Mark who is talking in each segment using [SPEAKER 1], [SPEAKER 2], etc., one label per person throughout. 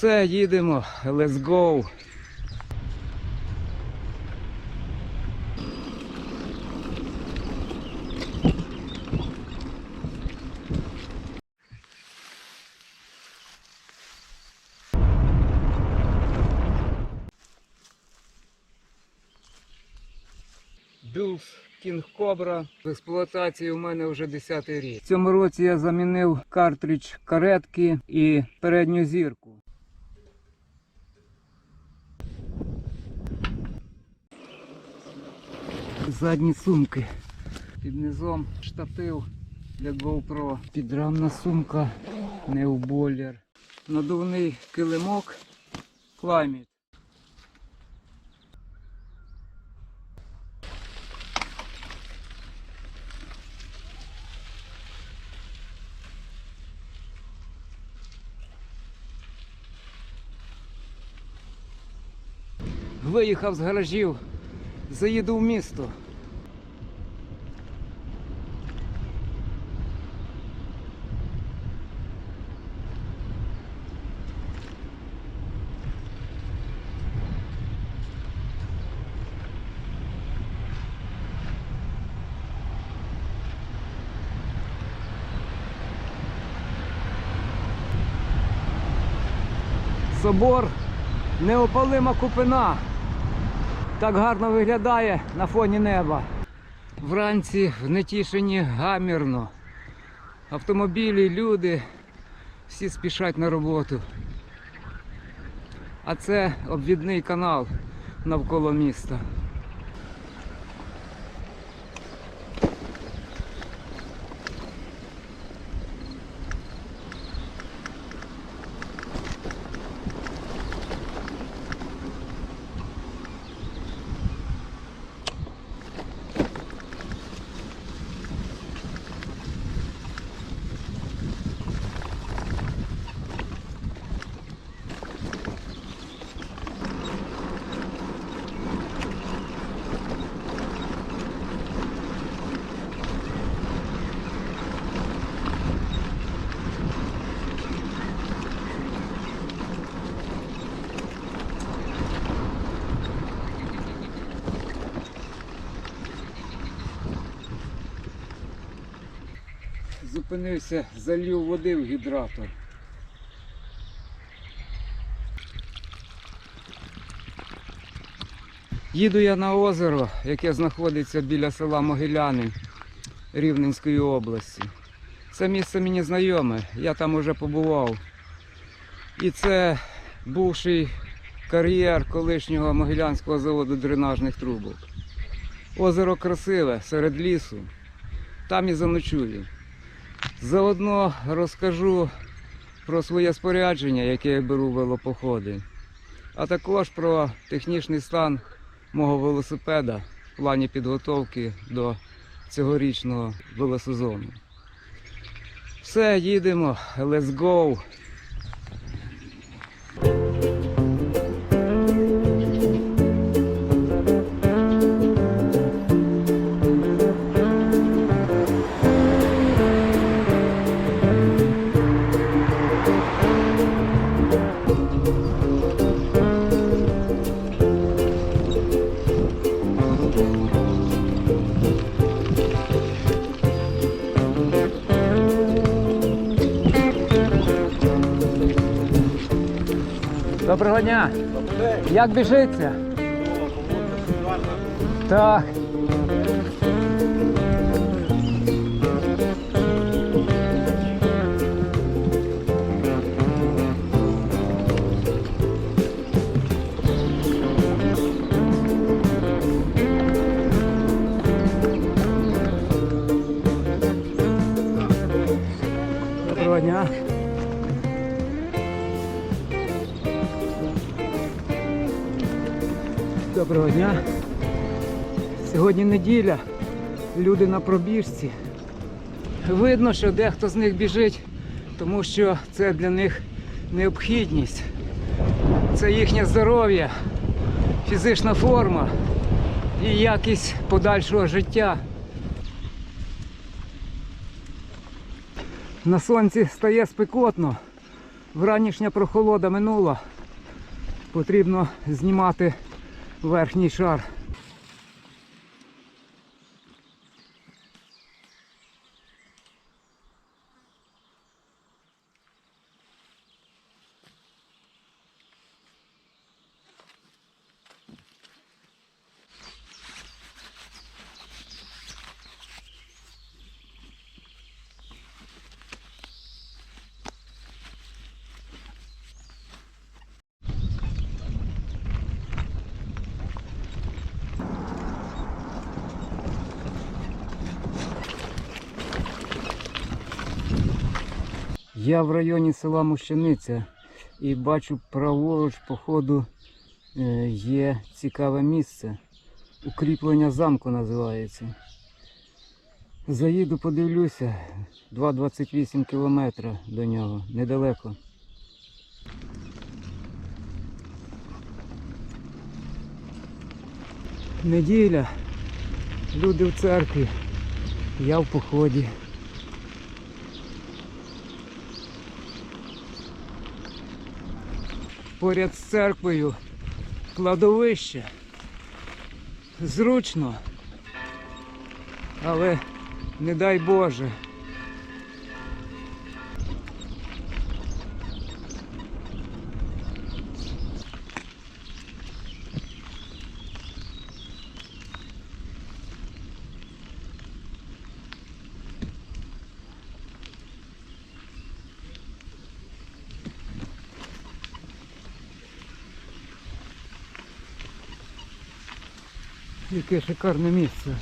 [SPEAKER 1] Все, їдемо. Let's go. Дулс Кінг Кобра. В експлуатації у мене вже 10 рік. В цьому році я замінив картридж каретки і передню зірку. Задні сумки. Під низом штатив для GoPro. Підрамна сумка, неуболер. Надувний килимок Climate. Виїхав з гаражів, заїду в місто. Собор неопалима купина. Так гарно виглядає на фоні неба. Вранці в Нетішині гамірно. Автомобілі, люди, всі спішать на роботу. А це обвідний канал навколо міста. Зупинився, залив води в гідратор. Їду я на озеро, яке знаходиться біля села Могиляни Рівненської області. Це місце мені знайоме, я там уже побував. І це бувший кар'єр колишнього Могилянського заводу дренажних трубок. Озеро красиве, серед лісу. Там і заночую. Заодно розкажу про своє спорядження, яке я беру велопоходи, а також про технічний стан мого велосипеда в плані підготовки до цьогорічного велосезону. Все, їдемо, let's go! Доброго! Як біжиться? Так. Доброго дня. Доброго дня. Сьогодні неділя. Люди на пробіжці. Видно, що дехто з них біжить, тому що це для них необхідність. Це їхнє здоров'я, фізична форма і якість подальшого життя. На сонці стає спекотно, вранішня прохолода минула. Потрібно знімати верхній шар. Я в районі села Мущаниця і бачу праворуч по ходу е, є цікаве місце. Укріплення замку називається. Заїду, подивлюся. 2,28 кілометра до нього, недалеко. Неділя. Люди в церкві. Я в поході. Поряд з церквою кладовище. Зручно, але не дай Боже. Яке шикарне місце.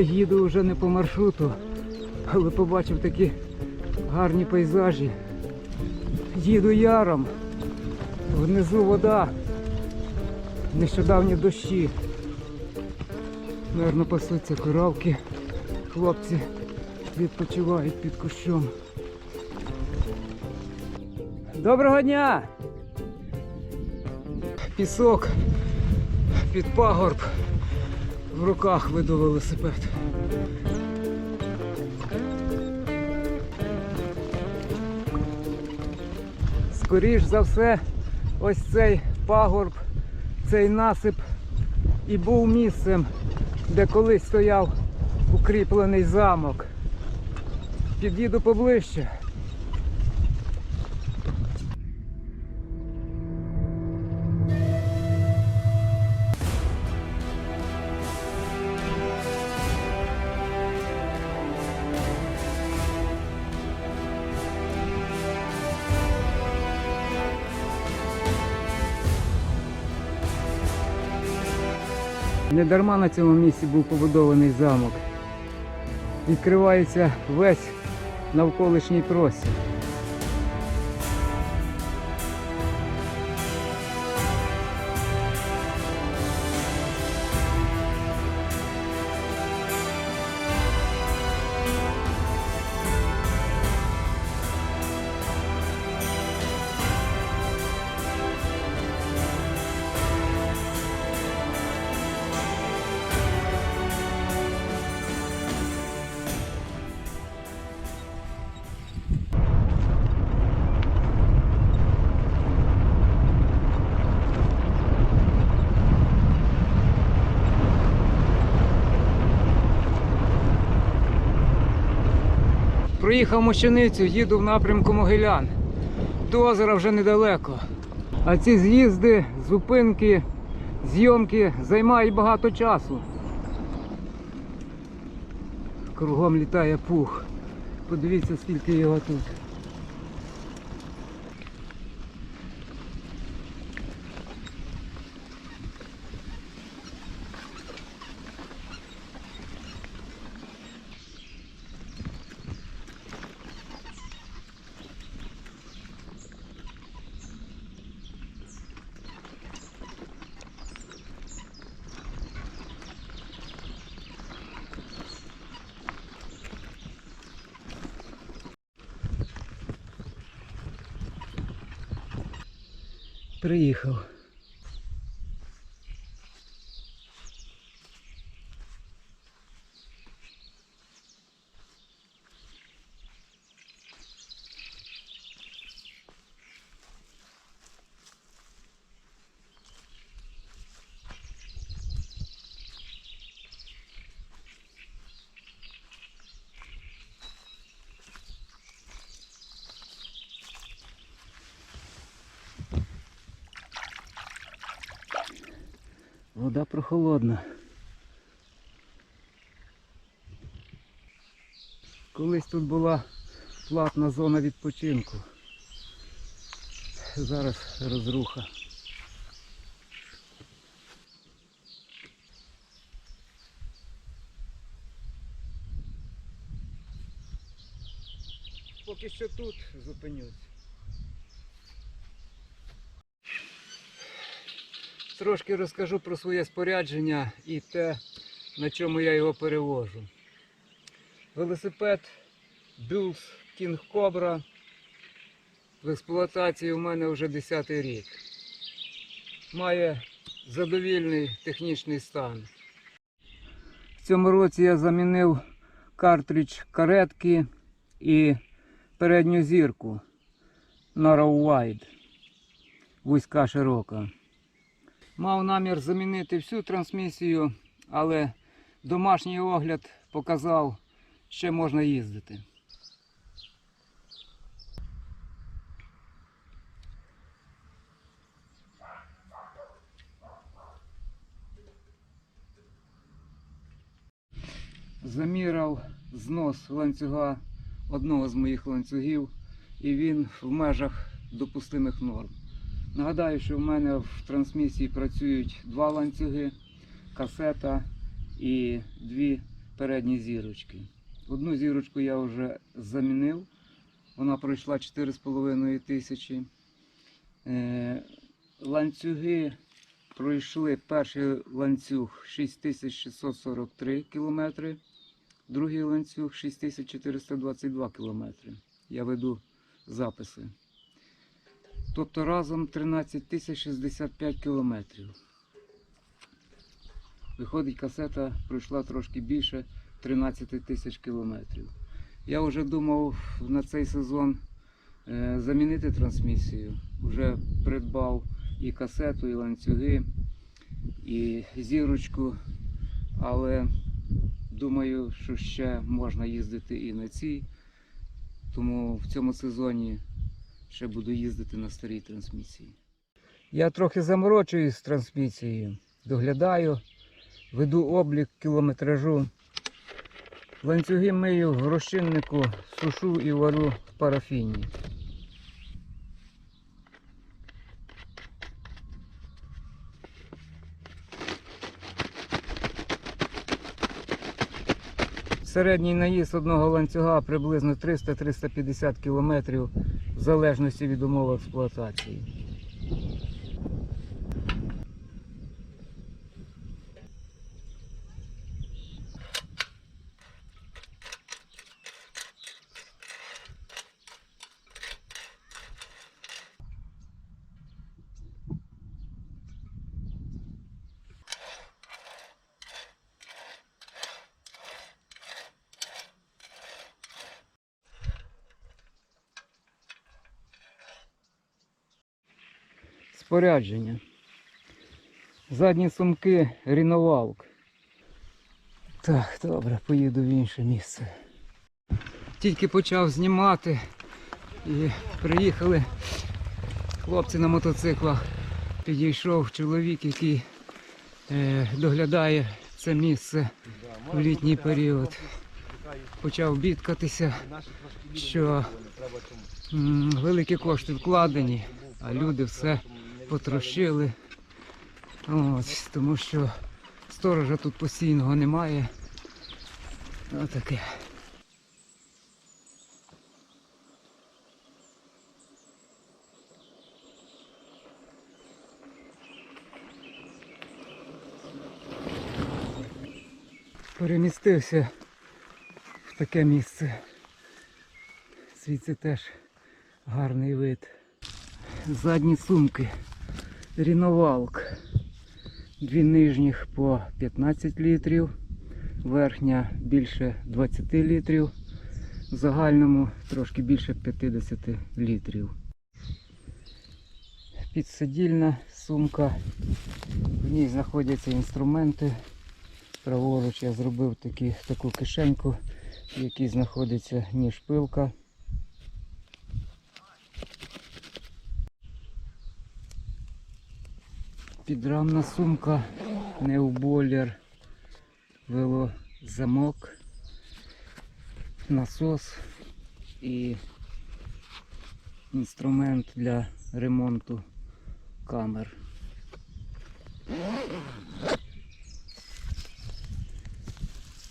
[SPEAKER 1] Їду вже не по маршруту, але побачив такі гарні пейзажі. Їду яром, внизу вода, нещодавні дощі. Наверно, пасуться коровки. Хлопці відпочивають під кущом. Доброго дня! Пісок під пагорб. В руках веду велосипед. Скоріш за все, ось цей пагорб, цей насип і був місцем, де колись стояв укріплений замок. Під'їду поближче. Не дарма на цьому місці був побудований замок. Відкривається весь навколишній простір. Проїхав мощаницю, їду в напрямку Могилян. До озера вже недалеко. А ці з'їзди, зупинки, зйомки займають багато часу. Кругом літає пух. Подивіться, скільки його тут. Приїхав. Вода прохолодна. Колись тут була платна зона відпочинку. Зараз розруха. Поки що тут зупинюсь. Трошки розкажу про своє спорядження і те, на чому я його перевожу. Велосипед Bulls King Cobra в експлуатації у мене вже 10 рік. Має задовільний технічний стан. В цьому році я замінив картридж каретки і передню зірку Narrow Wide. Вузька широка. Мав намір замінити всю трансмісію, але домашній огляд показав, ще можна їздити. Заміряв знос ланцюга одного з моїх ланцюгів, і він в межах допустимих норм. Нагадаю, що в мене в трансмісії працюють два ланцюги, касета і дві передні зірочки. Одну зірочку я вже замінив, вона пройшла 4,5 тисячі. Е, Ланцюги пройшли перший ланцюг 6643 кілометри, другий ланцюг 6422 кілометри. Я веду записи. Тобто разом 13 тисяч 65 кілометрів. Виходить, касета пройшла трошки більше 13 тисяч кілометрів. Я вже думав на цей сезон е, замінити трансмісію. Вже придбав і касету, і ланцюги, і зірочку, але думаю, що ще можна їздити і на цій. Тому в цьому сезоні ще буду їздити на старій трансмісії. Я трохи заморочуюсь з трансмісією, доглядаю, веду облік кілометражу. Ланцюги мию в розчиннику, сушу і варю в парафіні. Середній наїзд одного ланцюга приблизно 300-350 км в залежності від умов експлуатації. Спорядження. Задні сумки ріновалк. Так, добре, поїду в інше місце. Тільки почав знімати і приїхали хлопці на мотоциклах. Підійшов чоловік, який е, доглядає це місце в літній період. Почав бідкатися, що м, великі кошти вкладені, а люди все потрощили. Ось, тому що сторожа тут постійного немає. Отаке. Перемістився в таке місце. Звідси теж гарний вид. Задні сумки Ріновалк. Дві нижніх по 15 літрів, верхня більше 20 літрів, в загальному трошки більше 50 літрів. Підсидільна сумка, в ній знаходяться інструменти. Праворуч я зробив такі, таку кишеньку, в якій знаходиться ніж пилка. Підрамна сумка, неуболір, велозамок, насос і інструмент для ремонту камер.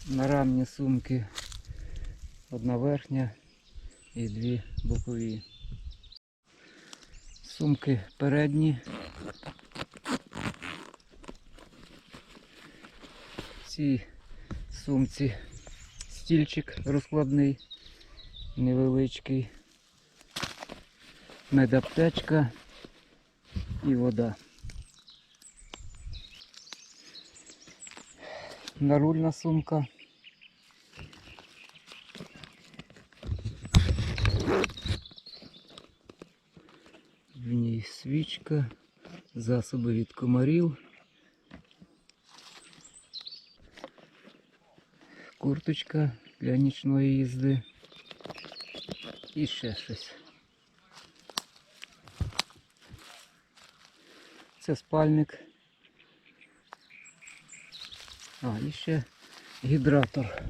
[SPEAKER 1] На рамні сумки одна верхня і дві бокові. Сумки передні. Цій сумці стільчик розкладний, невеличкий, медаптечка і вода. Нарульна сумка. В ній свічка, засоби від комарів, курточка для нічної їзди і ще щось. Це спальник. А, і ще гідратор.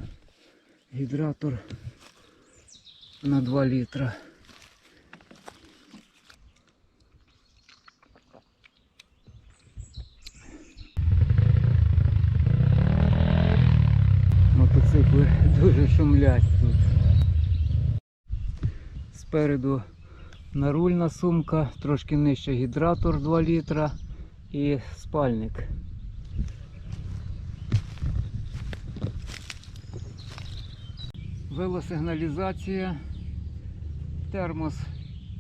[SPEAKER 1] Гідратор на 2 літра. Спереду нарульна сумка, трошки нижче гідратор 2 літра і спальник. Велосигналізація, термос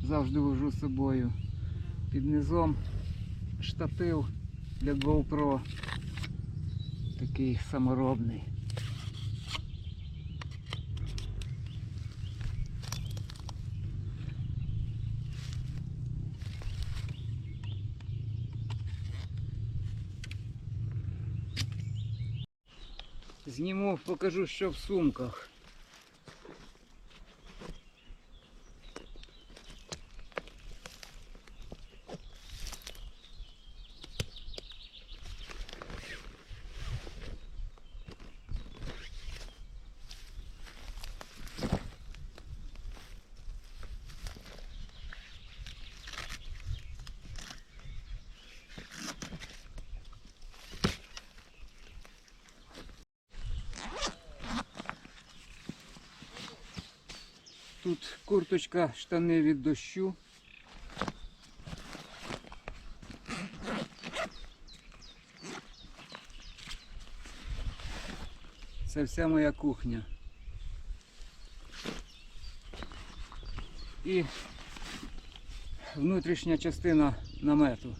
[SPEAKER 1] завжди вожу з собою. Під низом штатив для GoPro. Такий саморобний. Зніму, покажу, що в сумках. Тут курточка, штани від дощу. Це вся моя кухня. І внутрішня частина намету.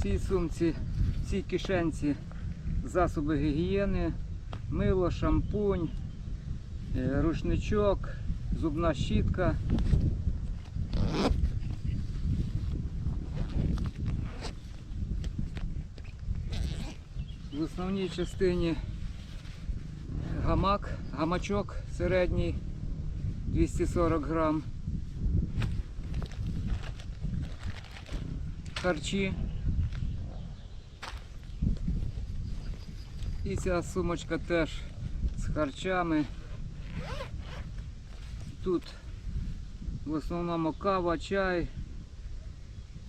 [SPEAKER 1] В цій сумці, в цій кишенці засоби гігієни, мило, шампунь, е, рушничок, зубна щітка. В основній частині гамак, гамачок середній 240 грам. Харчі. І ця сумочка теж з харчами. Тут в основному кава, чай,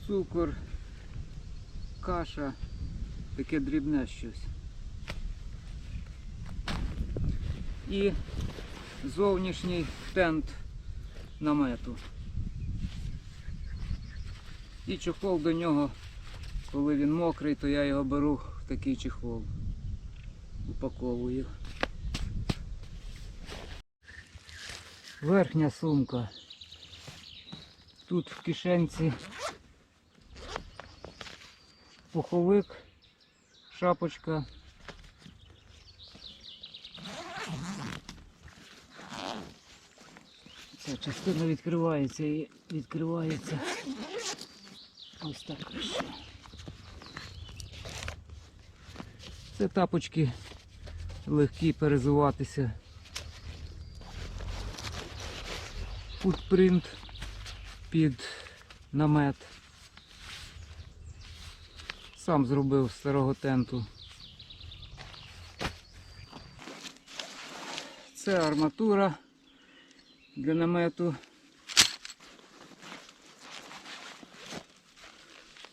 [SPEAKER 1] цукор, каша, таке дрібне щось. І зовнішній тент намету. І чохол до нього, коли він мокрий, то я його беру в такий чехол упаковую. Верхня сумка. Тут в кишенці пуховик, шапочка. Ця частина відкривається і відкривається. Ось так. Це тапочки легкі перезуватися. Футпринт під намет. Сам зробив з старого тенту. Це арматура для намету.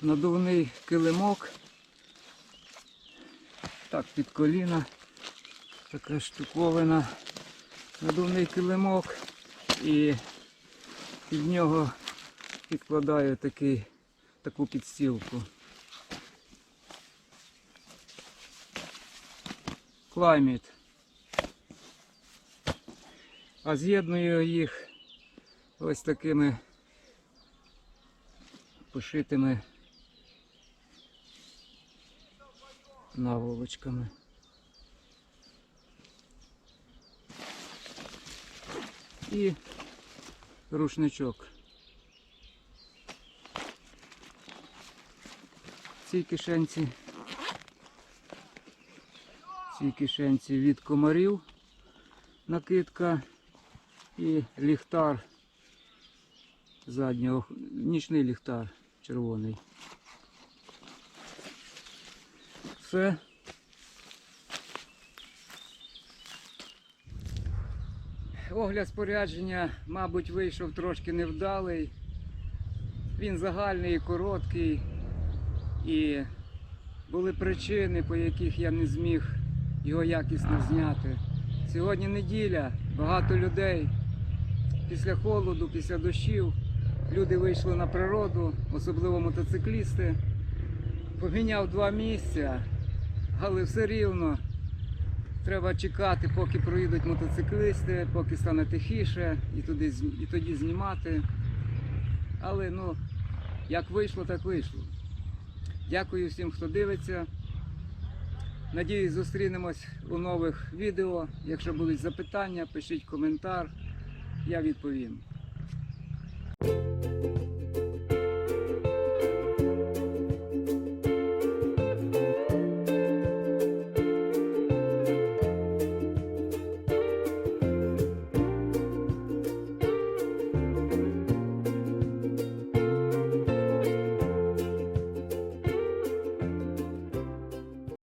[SPEAKER 1] Надувний килимок. Так, під коліна. Така штуковина. Надувний килимок і під нього підкладаю такий, таку підстілку. Climate. А з'єдную їх ось такими пошитими наволочками. І рушничок. Цій кишенці. Цій кишенці від комарів накидка і ліхтар заднього, нічний ліхтар червоний. Все. Огляд спорядження, мабуть, вийшов трошки невдалий. Він загальний і короткий. І були причини, по яких я не зміг його якісно зняти. Сьогодні неділя, багато людей. Після холоду, після дощів люди вийшли на природу, особливо мотоциклісти. Поміняв два місця, але все рівно треба чекати, поки проїдуть мотоциклісти, поки стане тихіше, і, туди, і тоді знімати. Але ну, як вийшло, так вийшло. Дякую всім, хто дивиться. Надіюсь, зустрінемось у нових відео. Якщо будуть запитання, пишіть коментар, я відповім.